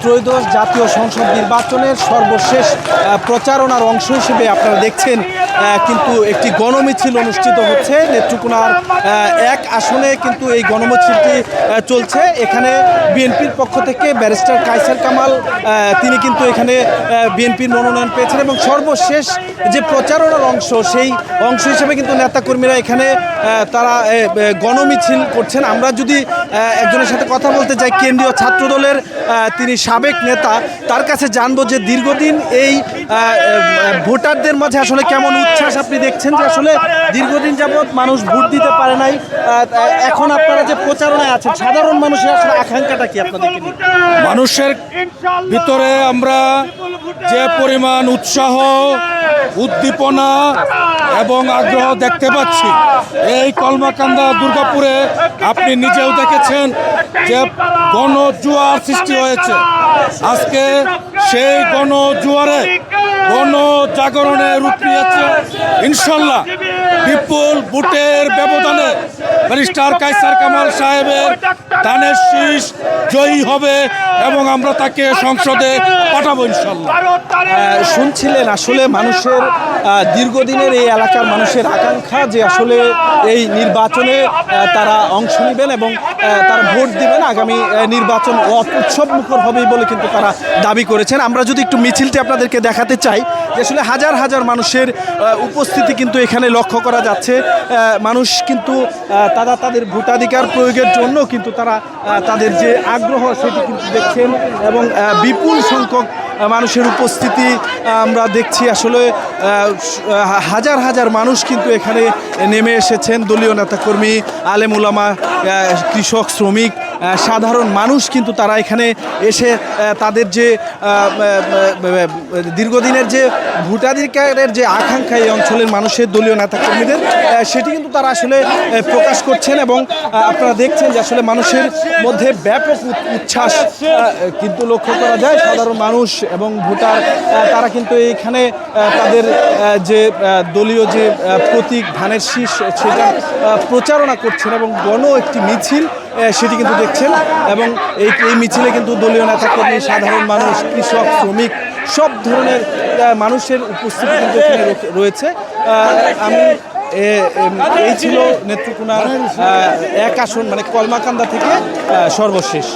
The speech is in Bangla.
ত্রয়োদশ জাতীয় সংসদ নির্বাচনের সর্বশেষ প্রচারণার অংশ হিসেবে আপনারা দেখছেন কিন্তু একটি গণমিছিল অনুষ্ঠিত হচ্ছে। নেত্রকোনার এক আসনে কিন্তু এই গণমিছিলটি চলছে। এখানে বিএনপির পক্ষ থেকে ব্যারিস্টার কাইসার কামাল তিনি কিন্তু এখানে বিএনপির মনোনয়ন পেয়েছেন এবং সর্বশেষ যে প্রচারণার অংশ, সেই অংশ হিসেবে কিন্তু নেতাকর্মীরা এখানে তারা গণমিছিল করছেন। আমরা যদি একজনের সাথে কথা বলতে চাই, কেন্দ্রীয় ছাত্র দলের তিনি সাবেক নেতা, তার কাছে জানব যে দীর্ঘদিন এই ভোটারদের মাঝে আসলে কেমন উচ্ছ্বাস আপনি দেখছেন যে আসলে দীর্ঘদিন যাবৎ মানুষ ভোট দিতে পারে নাই। এখন আপনারা যে প্রচারণায় আছেন সাধারণ মানুষের আসলে আকাঙ্ক্ষাটা কি আপনাদেরকে নিয়ে মানুষের ভিতরে আমরা যে পরিমাণ উৎসাহ উদ্দীপনা এবং আগ্রহ দেখতে পাচ্ছি এই কলমাকান্দা দুর্গাপুরে আপনি নিজেও দেখেছেন যে গণ জুয়ার সৃষ্টি হয়েছে। আজকে সেই গণ জুয়ারে গণ জাগরণে রূপ নিয়েছে। ইনশাল্লাহ বিপুল ভোটের ব্যবধানে ব্যারিস্টার কাইসার কামাল সাহেবের ধানের শীষ জয়ী হবে এবং আমরা তাকে সংসদে পাঠাবো ইনশাল্লাহ শুনছিলেন আসলে মানুষের দীর্ঘদিনের এই এলাকার মানুষের আকাঙ্ক্ষা যে আসলে এই নির্বাচনে তারা অংশ নেবেন এবং তারা ভোট দিবেন। আগামী নির্বাচন উৎসব মুখর হবে বলে কিন্তু তারা দাবি করেছেন। আমরা যদি একটু মিছিলটি আপনাদেরকে দেখাতে চাই যে আসলে হাজার হাজার মানুষের উপস্থিতি কিন্তু এখানে লক্ষ্য করা যাচ্ছে। মানুষ কিন্তু তারা তাদের ভোটাধিকার প্রয়োগের জন্য কিন্তু তারা তাদের যে আগ্রহ সেটি কিন্তু দেখছেন এবং বিপুল সংখ্যক মানুষের উপস্থিতি আমরা দেখছি আসলে হাজার হাজার মানুষ কিন্তু এখানে নেমে এসেছেন। দলীয় নেতাকর্মী আলেম উলামা আহ, কৃষক শ্রমিক সাধারণ মানুষ কিন্তু তারা এখানে এসে তাদের যে দীর্ঘদিনের যে ভোটাধিকারের যে আকাঙ্ক্ষা এই অঞ্চলের মানুষের দলীয় নেতাকর্মীদের সেটি কিন্তু তারা আসলে প্রকাশ করছেন এবং আপনারা দেখছেন যে আসলে মানুষের মধ্যে ব্যাপক উচ্ছ্বাস কিন্তু লক্ষ্য করা যায় সাধারণ মানুষ এবং ভোটার তারা কিন্তু এইখানে তাদের যে দলীয় যে প্রতীক ধানের শীষ, সেটা প্রচারণা করছেন এবং গণ একটি মিছিল সেটি কিন্তু দেখছেন? এবং এই এই মিছিলে কিন্তু দলীয় নেতাকর্মী, সাধারণ মানুষ, কৃষক, শ্রমিক, সব ধরনের মানুষের উপস্থিতি কিন্তু এখানে রয়েছে। আমি এই ছিল নেত্রকোনার এক আসন মানে কলমাকান্দা থেকে সর্বশেষ।